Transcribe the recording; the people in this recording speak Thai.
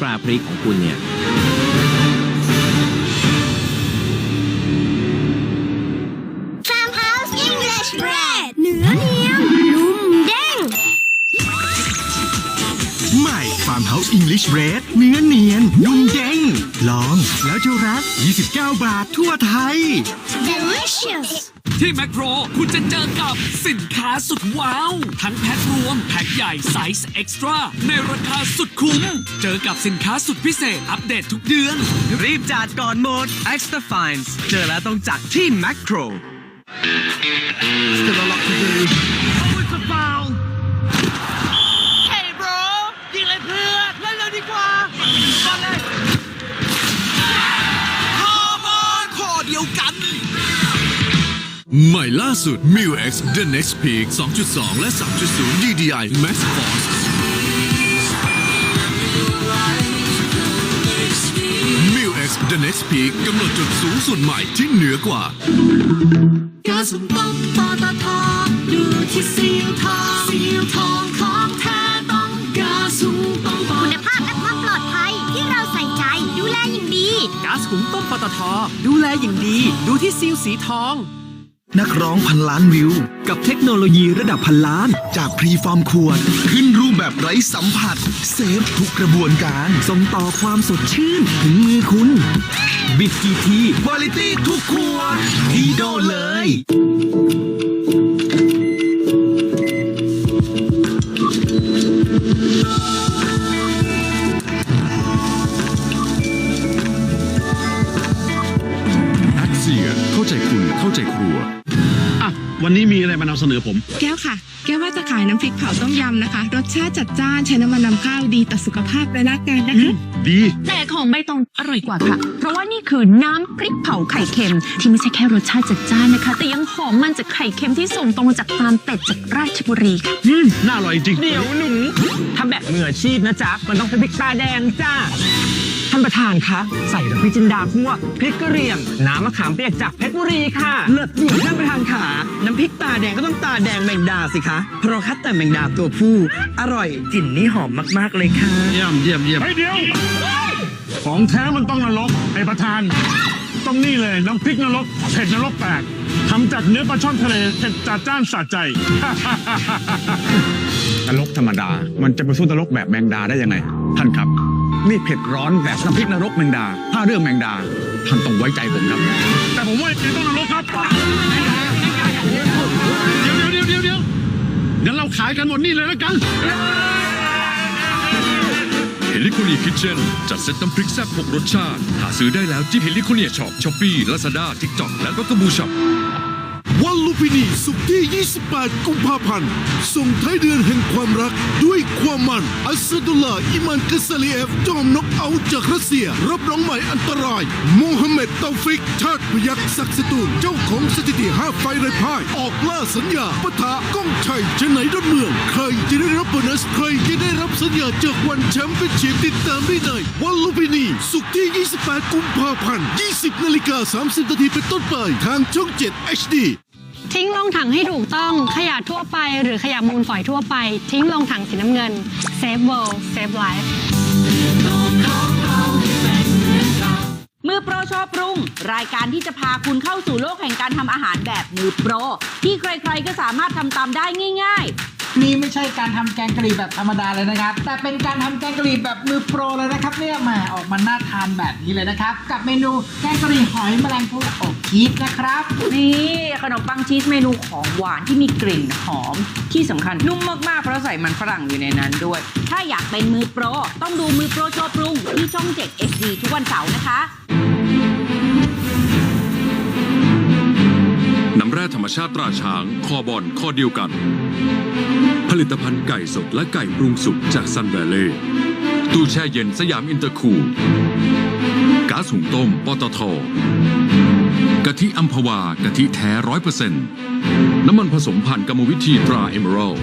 ปลาพริกของคุณเนี่ย Farmhouse English Bread เนื้อเนียมนุ่มเด้ง ใหม่ Farmhouse English Bread เนื้อเนียน นุ่มเด้ง ลองแล้วจะรัก 29 บาททั่วไทย delicious ที่แมคโครคุณจะเจอกับสินค้าสุดว้าว ทั้งแพ็ครวม แพ็คใหญ่ไซส์เอ็กซ์ตร้าในราคาสุดคุ้ม เจอกับสินค้าสุดพิเศษอัปเดตทุกเดือน รีบจัดก่อนหมด Extra Fines เจอแล้วต้องจัดที่ Macro Still a lot to do Oh it's a foul ใหม่ล่าสุด m i l X The Next Peak 2.2 และ 3.0 DDI Max Force m i l X The Next Peak กำหนดจุดสูงสุดใหม่ที่เหนือกว่า กาสุนต้องปตทดูที่สีทองสีทองของแท้ต้องกาสุนต้องปคุณภาพและความปลอดภัยที่เราใส่ใจดูแลอย่างดี ก๊าซหุงต้มปตทดูแลอย่างดี ดูที่ซีลสีทอง นักร้องพันล้านวิว กับเทคโนโลยีระดับพันล้าน จากพรีฟอร์มขวด ขึ้นรูปแบบไร้สัมผัส เซฟทุกกระบวนการ ส่งต่อความสดชื่น ถึงมือคุณ บิดกี่ทีคุณภาพทุกขวดดีโดเลย a x i a เข้าใจคุณเข้าใจครัว วันนี้มีอะไรมานำเสนอผม แก้วค่ะ แก้วว่าจะขายน้ำพริกเผาต้มยำนะคะ รสชาติจัดจ้านใช้น้ำมันนำข้าวดีต่อสุขภาพและร่างกายนะคะ ดี แต่ของใบตองอร่อยกว่าค่ะ เพราะว่านี่คือน้ำพริกเผาไข่เค็ม ที่ไม่ใช่แค่รสชาติจัดจ้านนะคะ แต่ยังหอมมันจากไข่เค็มที่ส่งตรงมาจากฟาร์มเป็ดจากราชบุรีค่ะอืมน่าอร่อยจริง เดี๋ยวหนูทำแบบมืออาชีพนะจ๊ะ มันต้องเป็นพริกตาแดงจ้า ท่านประธานคะใส่ดอกพริกจินดาคั่วพริกกระเหรี่ยงน้ำมะขามเปียกจากเพชรบุรีค่ะเลิศอยู่ท่านประธานขาน้ำพริกตาแดงก็ต้องตาแดงแมงดาสิคะเพราะคัดแต่แมงดาตัวผู้อร่อยกลิ่นนี้หอมมากๆเลยค่ะเยี่ยมเยี่ยมเยี่ยมเฮ้ยเดี๋ยว ของแท้มันต้องนรกไอประธาน ต้องนี่เลยน้ำพริกนรกเผ็ดนรกแตกทำจากเนื้อปลาช่อนทะเลเผ็ดจัดจ้านสะใจ นรกธรรมดา มันจะไปสู้นรกแบบแมงดาได้ยังไง ท่านครับ นี่เผ็ดร้อนแบบน้ำพริกนรกแมงดา ถ้าเรื่องแมงดาท่านต้องไว้ใจผมครับ แต่ผมว่าจริงต้องนรกครับ เดี๋ยวเดี๋ยวเดี๋ยวเดี๋ยวงั้นเราขายกันหมดนี่เลยแล้วกันเฮลิค o เนียคิทเช่นจัดเซตน้ำพริกแซ่บ6รสชาติ หาซื้อได้แล้วที่เฮลิค o เนียช็อปช้อปปี้ลาซาด้าทิกจอกและก็กระบูช็อป วันลุมพินีสุกร์ที่ 28 กุมภาพันธ์ ส่งท้ายเดือนแห่งความรักด้วยความมัน อัสซาดุลลาห์อิมานกาซาลีเอฟจอมนกเอาจากรัสเซีย รับน้องใหม่อันตรายโมฮัมเหม็ดเตาฟิก ชาติพยักษ์ศักดิ์สตูลเจ้าของสถิติ5ไฟไร้พ่าย ออกล่าสัญญาปะทะก้องชัยชนะดอนเมือง ใครจะได้รับโบนัส ใครจะได้รับสัญญาจากวันแชมเปี้ยนชิพติดตามได้ในวันลุมพินีสุกร์ที่ 28 กุมภาพันธ์ 20 นาฬิกา 30 นาทีเป็นต้นไป ทางช่อง 7 HD ทิ้งลงถังให้ถูกต้องขยะทั่วไป หรือขยะมูลฝอยทั่วไป ทิ้งลงถังสีน้ำเงิน Save World Save Life มือโปรชอบปรุง รายการที่จะพาคุณเข้าสู่โลกแห่งการทำอาหารแบบมือโปร ที่ใครๆก็สามารถทำตามได้ง่าย นี่ไม่ใช่การทำแกงกะหรี่แบบธรรมดาเลยนะครับ แต่เป็นการทำแกงกะหรี่แบบมือโปรเลยนะครับเนี่ยแหมาออกมาน่าทานแบบนี้เลยนะครับ กับเมนูแกงกะหรี่หอยแมลงภู่อบชีสนะครับนี่ขนมปังชีสเมนูของหวานที่มีกลิ่นหอมที่สำคัญนุ่มมากๆเพราะใส่มันฝรั่งอยู่ในนั้นด้วย ถ้าอยากเป็นมือโปร ต้องดูมือโปรโชอบปรุงที่ช่อง 7 SD ทุกวันเสาร์นะคะ ชาติตราช้าง คอบอนข้อเดียวกัน ผลิตภัณฑ์ไก่สดและไก่ปรุงสุกจากซันแวลเล่ตู้แช่เย็นสยามอินเตอร์คูลก๊าซหุงต้มปตทกะทิอัมพวากะทิแท้ร้อยเปอร์เซ็นต์น้ำมันผสมผ่านกรรมวิธีตราเอเมอรัล